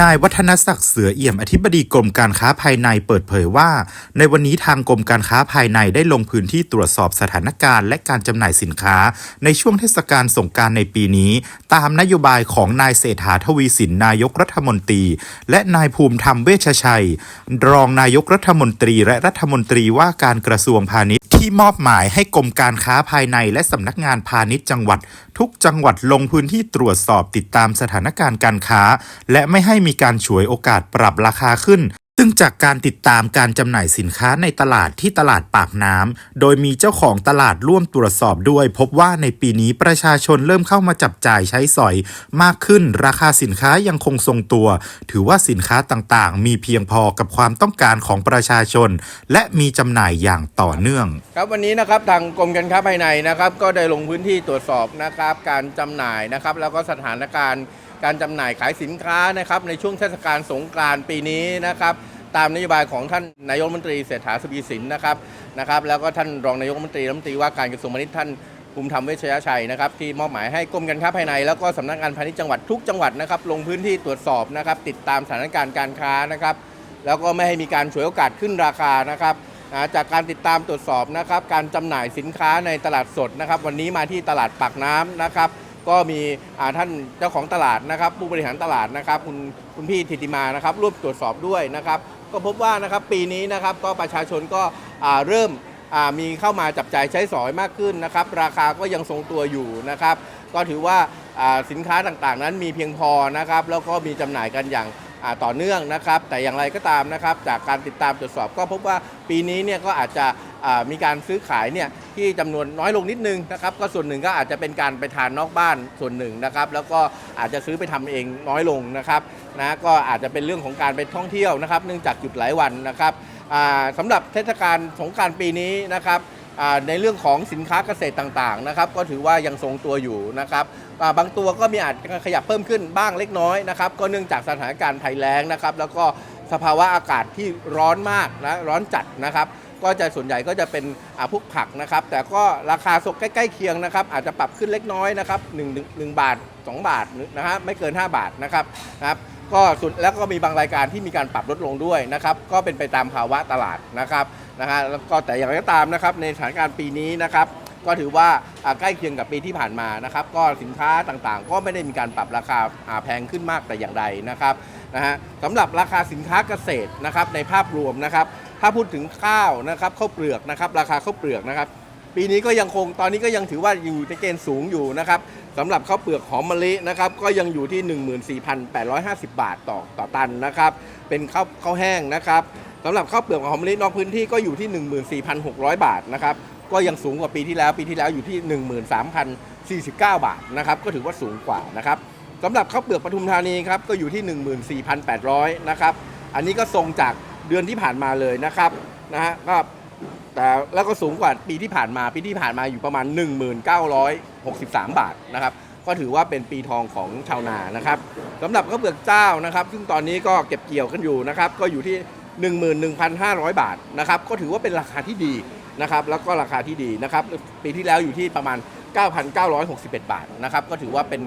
นายวัฒนศักดิ์เสือเอี่ยมอธิบดีกรมการค้าภายในเปิดเผยว่า ในวันนี้ทางกรมการค้าภายในได้ลงพื้นที่ตรวจสอบสถานการณ์และการจำหน่ายสินค้า ในช่วงเทศกาลสงกรารในปีนี้ ตามนโยบายของนายเศรษฐาทวีสินนายกรัฐมนตรี และนายภูมิธรรมเวชชัย รองนายกรัฐมนตรีและรัฐมนตรีว่าการกระทรวงพาณิชย์ที่มอบหมายให้กรมการค้าภายในและสำนักงานพาณิชย์จังหวัด ทุกจังหวัดลงพื้นที่ตรวจสอบติดตามสถานการณ์การค้า และไม่ให้มีการฉวยโอกาสปรับราคาขึ้น ซึ่งจากการติดตามการจำหน่ายสินค้าในตลาดที่ตลาดปากน้ำ โดยมีเจ้าของตลาดร่วมตรวจสอบด้วย พบว่าในปีนี้ประชาชนเริ่มเข้ามาจับจ่ายใช้สอย มากขึ้น ราคาสินค้ายังคงทรงตัว ถือว่าสินค้าต่างๆ มีเพียงพอกับความต้องการของประชาชน และมีจำหน่ายอย่างต่อเนื่อง ครับวันนี้นะครับทางกรมการค้าภายในนะครับ ก็ได้ลงพื้นที่ตรวจสอบนะครับ การจำหน่ายนะครับ แล้วก็สถานการณ์ การจำหน่ายขายสินค้านะครับในช่วงเทศกาลสงกรานต์ปีนี้นะครับตามนโยบายของท่านนายกรัฐมนตรีเศรษฐาทวีสินนะครับนะครับ แล้วก็ท่านรองนายกรัฐมนตรีรัฐมนตรีว่าการกระทรวงพาณิชย์ท่านภูมิธรรมเวชยชัยนะครับที่มอบหมายให้กรมการค้าภายใน แล้วก็สำนักงานพาณิชย์จังหวัดทุกจังหวัดนะครับลงพื้นที่ตรวจสอบนะครับ ติดตามสถานการณ์การค้านะครับ แล้วก็ไม่ให้มีการฉวยโอกาสขึ้นราคานะครับจากการติดตามตรวจสอบนะครับ การจำหน่ายสินค้าในตลาดสดนะครับ วันนี้มาที่ตลาดปากน้ำนะครับ ก็มีท่านเจ้าของตลาดนะครับ ผู้บริหารตลาดนะครับ คุณคุณพี่ธิติมานะครับร่วมตรวจสอบด้วยนะครับ ก็พบว่านะครับปีนี้นะครับก็ประชาชนก็เริ่มมีเข้ามาจับจ่ายใช้สอยมากขึ้นนะครับ ราคาก็ยังทรงตัวอยู่นะครับ ก็ถือว่าสินค้าต่างๆ นั้นมีเพียงพอนะครับ แล้วก็มีจำหน่ายกันอย่างต่อเนื่องนะครับ แต่อย่างไรก็ตามนะครับ จากการติดตามตรวจสอบก็พบว่าปีนี้เนี่ยก็อาจจะ มีการซื้อขายเนี่ยที่จำนวนน้อยลงนิดนึงนะครับก็ส่วนหนึ่งก็อาจจะเป็นการไปทานนอกบ้านส่วนหนึ่งนะครับแล้วก็อาจจะซื้อไปทำเองน้อยลงนะครับนะก็อาจจะเป็นเรื่องของการไปท่องเที่ยวนะครับ เนื่องจากหยุดหลายวันนะครับสำหรับเทศกาลสงการปีนี้นะครับในเรื่องของสินค้าเกษตรต่างๆนะครับก็ถือว่ายังทรงตัวอยู่นะครับบางตัวก็มีอาจขยับเพิ่มขึ้นบ้างเล็กน้อยนะครับก็เนื่องจากสถานการณ์ภัยแล้งนะครับแล้วก็สภาวะอากาศที่ร้อนมากนะร้อนจัดนะครับก็จะส่วนใหญ่ก็จะเป็นพวกผักนะครับ แต่ก็ราคาสกใกล้ๆเคียงนะครับ อาจจะปรับขึ้นเล็กน้อยนะครับ1นึ่งหนึ่งบาท 2 บาทนะฮะไม่เกิน 5 บาทนะครับนะครับก็สุดแล้วก็มีบางรายการที่มีการปรับลดลงด้วยนะครับก็เป็นไปตามภาวะตลาดนะครับนะฮะแล้วก็แต่อย่างไรก็ตามนะครับในสถานการณ์ปีนี้นะครับก็ถือว่าใกล้เคียงกับปีที่ผ่านมานะครับก็สินค้าต่างๆ ก็ไม่ได้มีการปรับราคาแพงขึ้นมากแต่อย่างใดนะครับนะฮะสำหรับราคาสินค้าเกษตรนะครับในภาพรวมนะครับ ถ้าพูดถึงข้าวนะครับข้าวเปลือกนะครับ ราคาข้าวเปลือกนะครับ ปีนี้ก็ยังคงตอนนี้ก็ยังถือว่าอยู่ในเกณฑ์สูงอยู่นะครับสำหรับข้าวเปลือกหอมมะลินะครับ ก็ยังอยู่ที่ 14,850 บาทต่อต่อตันนะครับ เป็นข้าวข้าวแห้งนะครับสำหรับข้าวเปลือกหอมมะลินอกพื้นที่ก็อยู่ที่ 14,600 บาทนะครับก็ยังสูงกว่าปีที่แล้ว ปีที่แล้วอยู่ที่ 13,049 บาทนะครับ ก็ถือว่าสูงกว่านะครับสำหรับข้าวเปลือกปทุมธานีครับก็อยู่ที่ 14,800นะครับ อันนี้ก็ทรงจาก เดือนที่ผ่านมาเลยนะครับนะฮะก็แต่แล้วก็สูงกว่าปีที่ผ่านมาปีที่ผ่านมาอยู่ประมาณ 1963 บาทนะครับก็ถือว่าเป็นปีทองของชาวนานะครับสำหรับข้าวเปลือกเจ้านะครับ ซึ่งตอนนี้ก็เก็บเกี่ยวกันอยู่นะครับก็อยู่ที่11,500 บาทนะครับก็ถือว่าเป็นราคาที่ดีนะครับแล้วก็ราคาที่ดีนะครับปีที่แล้วอยู่ที่ประมาณ 9,961 บาทนะครับก็ถือว่าเป็น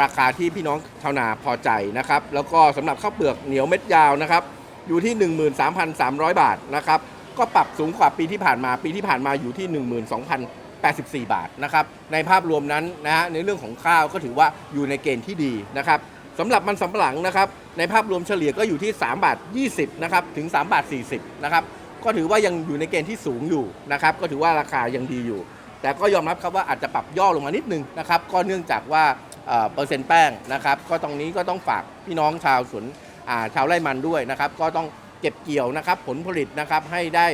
ราคาที่พี่น้องชาวนาพอใจนะครับแล้วก็สำหรับข้าวเปลือกเหนียวเม็ดยาวนะครับ อยู่ที่ 13,300 บาทนะครับ ก็ปรับสูงกว่าปีที่ผ่านมาปีที่ผ่านมาอยู่ที่ 12,084 บาทนะครับ ในภาพรวมนั้นนะฮะในเรื่องของข้าวก็ถือว่าอยู่ในเกณฑ์ที่ดีนะครับสำหรับมันสำปะหลังนะครับในภาพรวมเฉลี่ยก็อยู่ที่3บาท20นะครับถึง3บาท40นะครับก็ถือว่ายังอยู่ในเกณฑ์ที่สูงอยู่นะครับก็ถือว่าราคายังดีอยู่ แต่ก็ยอมรับครับว่าอาจจะปรับย่อลงมานิดนึงนะครับก็เนื่องจากว่าเปอร์เซ็นต์แป้งนะครับก็ตรงนี้ก็ต้องฝากพี่น้องชาวสวน ชาวไร่มันด้วยนะครับก็ต้องเก็บเกี่ยวนะครับผลผลิตนะครับให้ได้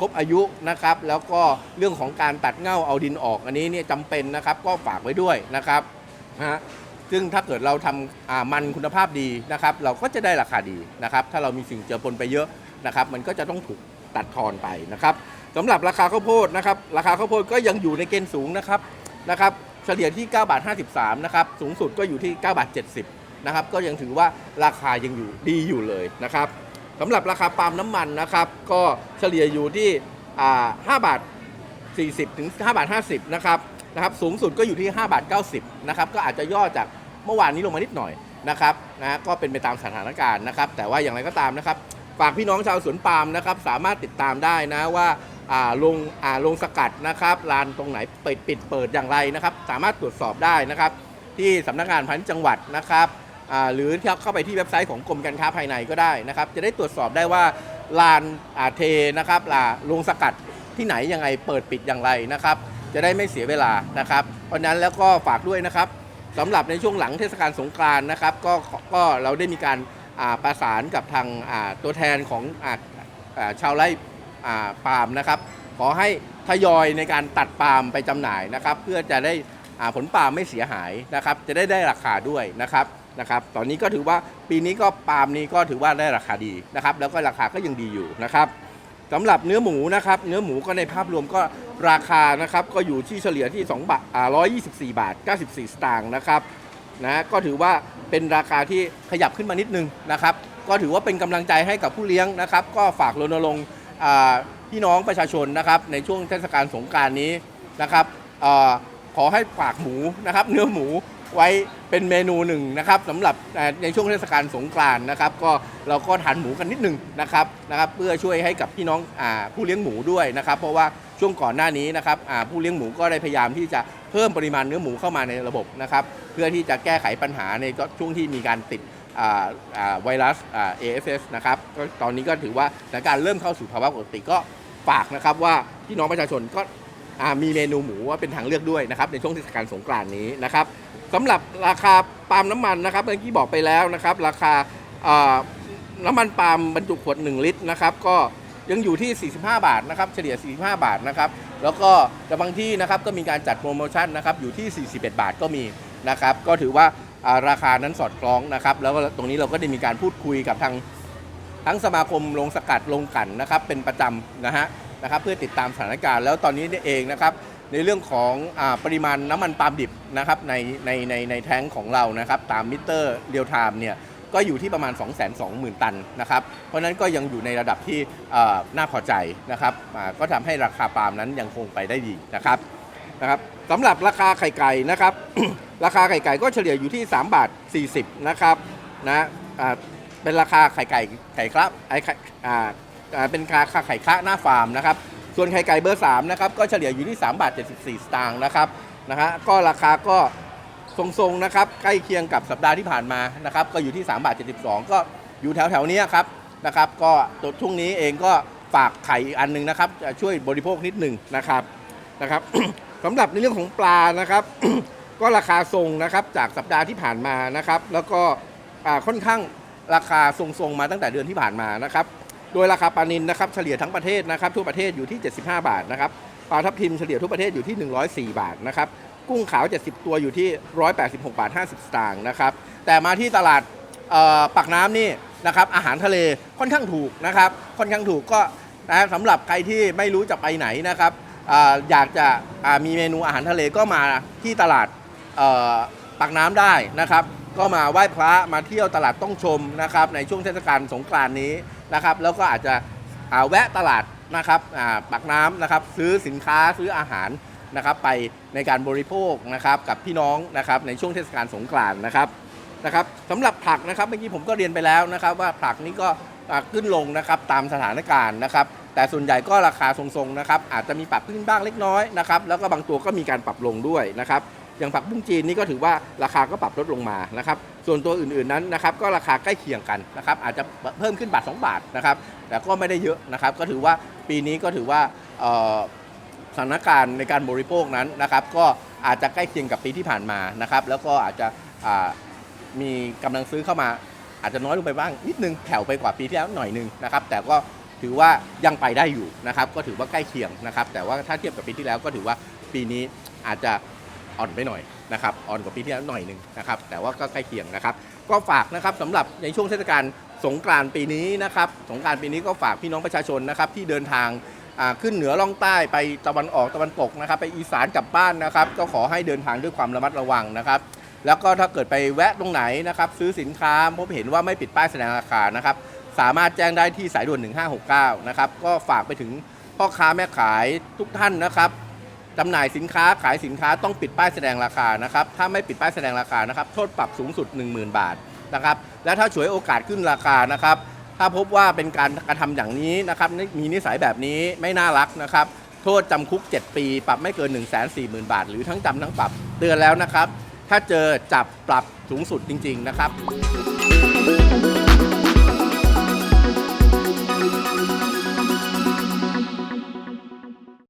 ครบอายุนะครับ แล้วก็เรื่องของการตัดเง่าเอาดินออกอันนี้เนี่ยจำเป็นนะครับก็ฝากไว้ด้วยนะครับนะฮะซึ่งถ้าเกิดเราทำามันคุณภาพดีนะครับ เราก็จะได้ราคาดีนะครับ ถ้าเรามีสิ่งเจือปนไปเยอะนะครับ มันก็จะต้องถูกตัดทอนไปนะครับสำหรับราคาข้าวโพดนะครับ ราคาข้าวโพดก็ยังอยู่ในเกณฑ์สูงนะครับนะครับ เฉลี่ยที่ 9 บาท 53 นะครับ สูงสุดก็อยู่ที่ 9 บาท 70 นะครับก็ยังถือว่าราคายังอยู่ดีอยู่เลยนะครับสำหรับราคาปาล์มน้ำมันนะครับ ก็เฉลี่ยอยู่ที่อ่า5บาท40ถึง5บาท50นะครับนะครับสูงสุดก็อยู่ที่5บาท90นะครับก็อาจจะย่อจากเมื่อวานนี้ลงมานิดหน่อยนะครับนะก็เป็นไปตามสถานการณ์นะครับ แต่ว่าอย่างไรก็ตามนะครับฝากพี่น้องชาวสวนปาล์มนะครับสามารถติดตามได้นะว่าลงอ่าลงสกัดนะครับลานตรงไหนเปิดปิดเปิดอย่างไรนะครับ สามารถตรวจสอบได้นะครับ ที่สำนักงานพาณิชย์จังหวัดนะครับ หรือที่เข้าไปที่เว็บไซต์ของกรมการค้าภายในก็ได้นะครับ จะได้ตรวจสอบได้ว่าลานอ่าเทนะครับลาลงสกัดที่ไหนยังไงเปิดปิดอย่างไรนะครับ จะได้ไม่เสียเวลานะครับ เพราะนั้นแล้วก็ฝากด้วยนะครับสำหรับในช่วงหลังเทศกาลสงกรานต์นะครับก็ก็เราได้มีการอ่าประสานกับทางอ่าตัวแทนของอ่าอาชาวไร่อ่าปาล์มนะครับ ขอให้ทยอยในการตัดปาล์มไปจำหน่ายนะครับ เพื่อจะได้อ่าผลปาล์มไม่เสียหายนะครับ จะได้ได้ราคาด้วยนะครับ นะครับตอนนี้ก็ถือว่าปีนี้ก็ปาล์มนี้ก็ถือว่าได้ราคาดีนะครับแล้วก็ราคาก็ยังดีอยู่นะครับสำหรับเนื้อหมูนะครับเนื้อหมูก็ในภาพรวมก็ราคานะครับก็อยู่ที่เฉลี่ยที่2บาทอ่า124 บาท 94 สตางค์นะครับนะก็ถือว่าเป็นราคาที่ขยับขึ้นมานิดนึงนะครับก็ถือว่าเป็นกำลังใจให้กับผู้เลี้ยงนะครับ ก็ฝากรณรงค์พี่น้องประชาชนนะครับในช่วงเทศกาลสงการนี้นะครับขอให้ฝากหมูนะครับเนื้อหมู ไว้เป็นเมนูหนึ่งนะครับสำหรับในช่วงเทศกาลสงกรานต์นะครับก็เราก็ทานหมูกันนิดหนึ่งนะครับนะครับเพื่อช่วยให้กับพี่น้องอผู้เลี้ยงหมูด้วยนะครับ เพราะว่าช่วงก่อนหน้านี้นะครับผู้เลี้ยงหมูก็ได้พยายามที่จะเพิ่มปริมาณเนื้อหมูเข้ามาในระบบนะครับเพื่อที่จะแก้ไขปัญหาในช่วงที่มีการติดไวรัสอ่า AFS นะครับตอนนี้ก็ถือว่าสถานการณ์เริ่มเข้าสู่ภาวะปกติก็ฝากนะครับว่าพี่น้องประชาชนก็ มีเมนูหมูว่าเป็นทางเลือกด้วยนะครับในช่วงเทศกาลสงกรานต์นี้นะครับสำหรับราคาปาล์มน้ำมันนะครับเมื่อกี้บอกไปแล้วนะครับ ราคาน้ำมันปาล์มบรรจุขวด 1 ลิตรนะครับก็ยังอยู่ที่ 45 บาทนะครับ เฉลี่ย 45 บาทนะครับ แล้วก็แต่บางที่นะครับก็มีการจัดโปรโมชั่นนะครับ อยู่ที่ 41 บาทก็มีนะครับ ก็ถือว่าราคานั้นสอดคล้องนะครับ แล้วก็ตรงนี้เราก็ได้มีการพูดคุยกับทางทั้งสมาคมลงสกัดลงกันนะครับ เป็นประจำนะฮะ นะครับเพื่อติดตามสถานการณ์แล้วตอนนี้เองนะครับในเรื่องของอปริมาณน้ำมันปาล์มดิบนะครับในในในในแท้งของเรานะครับตามมิเตอร์เรียลไทม์เนี่ยก็อยู่ที่ประมาณ 2 2 0 0 0 0 ตันนะครับ เพราะนั้นก็ยังอยู่ในระดับที่น่าพอใจนะครับก็ทำให้ราคาปาล์มนั้นยังคงไปได้ดีนะครับนะครับสำหรับราคาไข่ไก่นะครับ ราคาไข่ไก่ก็เฉลี่ยอยู่ที่ 3 บาท 40 นะครับนะเป็นราคาไข่ไก่ไข่ครับไอไข่ เป็นราคาไข่คะหน้าฟาร์มนะครับ ส่วนไข่ไก่เบอร์3นะครับก็เฉลี่ยอยู่ที่ 3 บาท 74 สตางค์นะครับนะฮะก็ราคาก็ทรงๆนะครับใกล้เคียงกับสัปดาห์ที่ผ่านมานะครับก็อยู่ที่ 3 บาท 72 ก็อยู่แถวๆนี้ครับนะครับก็ตัวช่วงนี้เองก็ฝากไข่อีกอันหนึงนะครับจะช่วยบริโภคนิดหนึ่งนะครับนะครับสำหรับในเรื่องของปลานะครับ ก็ราคาทรงนะครับจากสัปดาห์ที่ผ่านมานะครับ แล้วก็ค่อนข้างราคาทรงๆมาตั้งแต่เดือนที่ผ่านมานะครับ โดยราคาปลานินนะครับเฉลี่ยทั้งประเทศนะครับทั่วประเทศอยู่ที่ 75 บาทนะครับปลาทับทิมเฉลี่ยทั่วประเทศอยู่ที่ 104 บาทนะครับกุ้งขาว 70 ตัวอยู่ที่ 186 บาท 50 สตางค์นะครับแต่มาที่ตลาดปากน้ำนี่นะครับอาหารทะเลค่อนข้างถูกนะครับค่อนข้างถูกก็นะสำหรับใครที่ไม่รู้จะไปไหนนะครับออยากจะมีเมนูอาหารทะเลก็มาที่ตลาดปากน้ำได้นะครับ ก็มาไหว้พระมาเที่ยวตลาดต้องชมนะครับในช่วงเทศกาลสงกรานต์นี้นะครับ แล้วก็อาจจะอ่าแวะตลาดนะครับปากน้ำนะครับซื้อสินค้าซื้ออาหารนะครับ ไปในการบริโภคนะครับกับพี่น้องนะครับในช่วงเทศกาลสงกรานต์นะครับนะครับสำหรับผักนะครับเมื่อกี้ผมก็เรียนไปแล้วนะครับ ว่าผักนี้ก็ขึ้นลงนะครับตามสถานการณ์นะครับ แต่ส่วนใหญ่ก็ราคาทรงๆนะครับอาจจะมีปรับขึ้นบ้างเล็กน้อยนะครับแล้วก็บางตัวก็มีการปรับลงด้วยนะครับ อย่างผักบุ้งจีนนี่ก็ถือว่าราคาก็ปรับลดลงมานะครับ ส่วนตัวอื่นๆนั้นนะครับก็ราคาใกล้เคียงกันนะครับอาจจะเพิ่มขึ้นบาท 2 บาทนะครับแต่ก็ไม่ได้เยอะนะครับก็ถือว่าปีนี้ก็ถือว่าสถานการณ์ในการบริโภคนั้นนะครับก็อาจจะใกล้เคียงกับปีที่ผ่านมานะครับแล้วก็อาจจะมีกำลังซื้อเข้ามาอาจจะน้อยลงไปบ้างนิดนึงแผ่วไปกว่าปีที่แล้วหน่อยนึงนะครับแต่ก็ถือว่ายังไปได้อยู่นะครับก็ถือว่าใกล้เคียงนะครับแต่ว่าถ้าเทียบกับปีที่แล้วก็ถือว่าปีนี้อาจจะ อ่อนไปหน่อยนะครับอ่อนกว่าปีที่แล้วหน่อยหนึ่งนะครับแต่ว่าก็ใกล้เคียงนะครับ ก็ฝากนะครับสำหรับในช่วงเทศกาลสงกรานต์ปีนี้นะครับสงกรานต์ปีนี้ก็ฝากพี่น้องประชาชนนะครับที่เดินทางขึ้นเหนือล่องใต้ไปตะวันออกตะวันตกนะครับ ไปอีสานกลับบ้านนะครับ ก็ขอให้เดินทางด้วยความระมัดระวังนะครับแล้วก็ถ้าเกิดไปแวะตรงไหนนะครับ ซื้อสินค้าพบเห็นว่าไม่ปิดป้ายแสดงราคานะครับ สามารถแจ้งได้ที่สายด่วน 1569 นะครับ ก็ฝากไปถึงพ่อค้าแม่ขายทุกท่านนะครับ จำหน่ายสินค้าขายสินค้าต้องปิดป้ายแสดงราคานะครับ ถ้าไม่ปิดป้ายแสดงราคานะครับ โทษปรับสูงสุด 10,000 บาทนะครับ และถ้าฉวยโอกาสขึ้นราคานะครับ ถ้าพบว่าเป็นการกระทำอย่างนี้นะครับ มีนิสัยแบบนี้ไม่น่ารักนะครับ โทษจำคุก 7 ปี ปรับไม่เกิน 1 4 0 0 0 0 บาท หรือทั้งจำทั้งปรับ เตือนแล้วนะครับ ถ้าเจอจับปรับสูงสุดจริง ๆ นะครับ